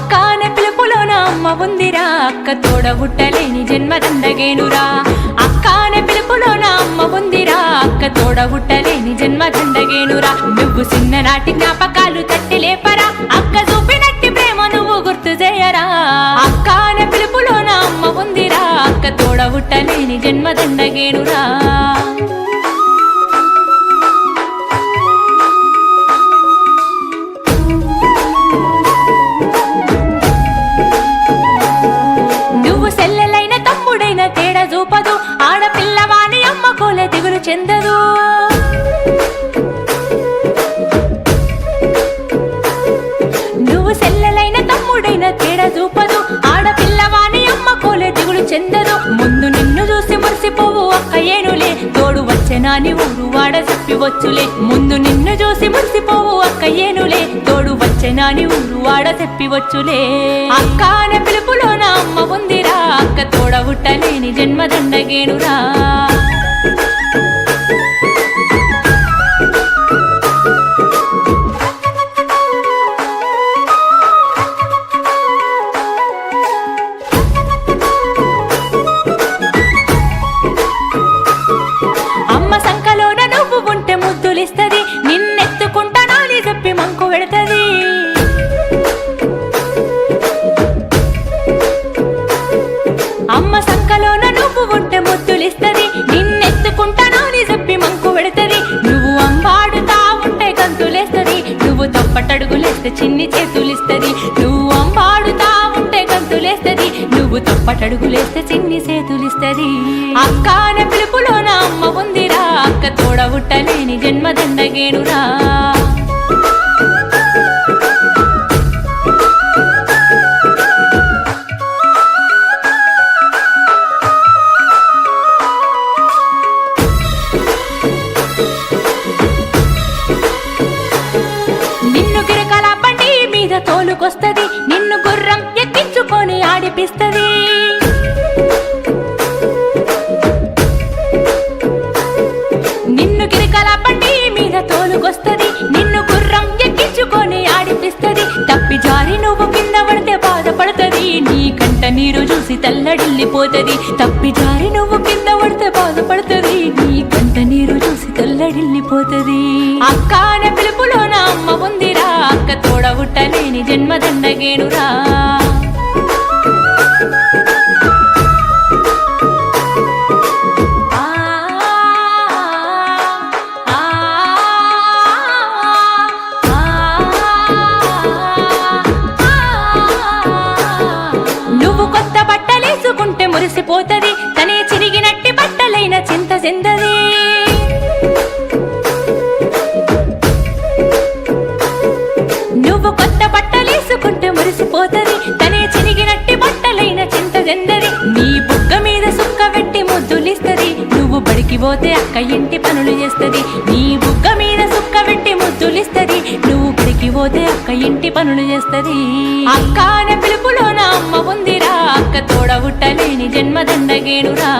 అక్క అనే పిలుపులోన అమ్మ ఉందిరా. అక్క తోడబుట్టలేని జన్మదండగేనురా అక్క అనే పిలుపులోన అమ్మ ఉందిరా. అక్క జన్మ చుండగేనురా నువ్వు చిన్ననాటి జ్ఞాపకాలు తట్టి లేపరా. అక్క చూపినట్టి ప్రేమ నువ్వు గుర్తు చేయరా. అక్క అనే పిలుపులోన అమ్మ ఉందిరా. అక్క తోడ హుట్టలేని జన్మ దండగేనురా. చెందదు. నువ్వు సెల్లెలైన తమ్ముడైన తేడా చూపదు. ఆడపిల్లవాని అమ్మ కోలే దిగులు చెందదు. ముందు నిన్ను చూసి మురిసిపోవు అక్క ఏనులే. తోడు వచ్చెనాని ఊరు వాడ చెప్పి వచ్చులే. ముందు నిన్ను చూసి మురిసిపోవు అక్క ఏనులే. తోడు వచ్చెనాని ఊరు వాడ చెప్పి వచ్చులే. అక్క అనే పిలుపులోన అమ్మ ఉందిరా. అక్క తోడబుట్టలేని జన్మదండగేనురా. ఉంటే నిన్నెత్తుకుంటా నాలి చెప్పి మంకు పెడతది అమ్మ సంకలోన నువ్వు ఉంటే ముద్దులిస్తది నిన్నెత్తుకుంటానని చెప్పి మంకు పెడుతుంది నువ్వు అంబాడుతా ఉంటే గంతులేస్తది నువ్వు తప్పటడుగులేస్తే చిన్ని చేతులిస్తుంది. నువ్వు అంబాడుతా ఉంటే గంతులేస్తది నువ్వు తప్పటడుగులేస్తే చిన్ని చేతులిస్తుంది. అక్క అనే పిలుపులోన అమ్మ ఉందిరా అక్క తోడబుట్టలేని జన్మదండగేనురా నిన్ను గిరకల బండి మీద తోలుకొస్తది నిన్ను గుర్రం ఎక్కించుకొని ఆడిపిస్తది. తోలుకొస్తది నిన్ను గుర్రం ఎక్కించుకొని ఆడిపిస్తది. తప్పి జారి నువ్వు కింద పడితే బాధపడుతుంది. నీ కంట నీరు చూసి తల్లడిల్లిపోతుంది. తప్పి జారి నువ్వు కింద పడితే బాధపడుతుంది. నీ కంట నీరు చూసి తల్లడిల్లిపోతుంది. అక్క అనే నా అమ్మ ఉందిరా. అక్క తోడబుట్టలేని జన్మదండగేనురా. మురిసిపోతది తనే చిరిగినట్టి బట్టలైన చింత చెందది నువ్వు కొత్త బట్టలేసుకుంటే మురిసిపోతది. తనే చిరిగినట్టి బట్టలైన చింత చెందది నీ బుగ్గ మీద సుక్క పెట్టి ముద్దులిస్తది. నువ్వు బడికి పోతే అక్క ఇంటి పనులు చేస్తది. నీ బుగ్గ మీద సుక్క పెట్టి ముద్దులిస్తది. నువ్వు బడికి పోతే అక్క ఇంటి పనులు చేస్తది. అక్క అనే నా అమ్మ ఉందిరా. అక్క తోడబుట్టలేని జన్మదండగేనురా.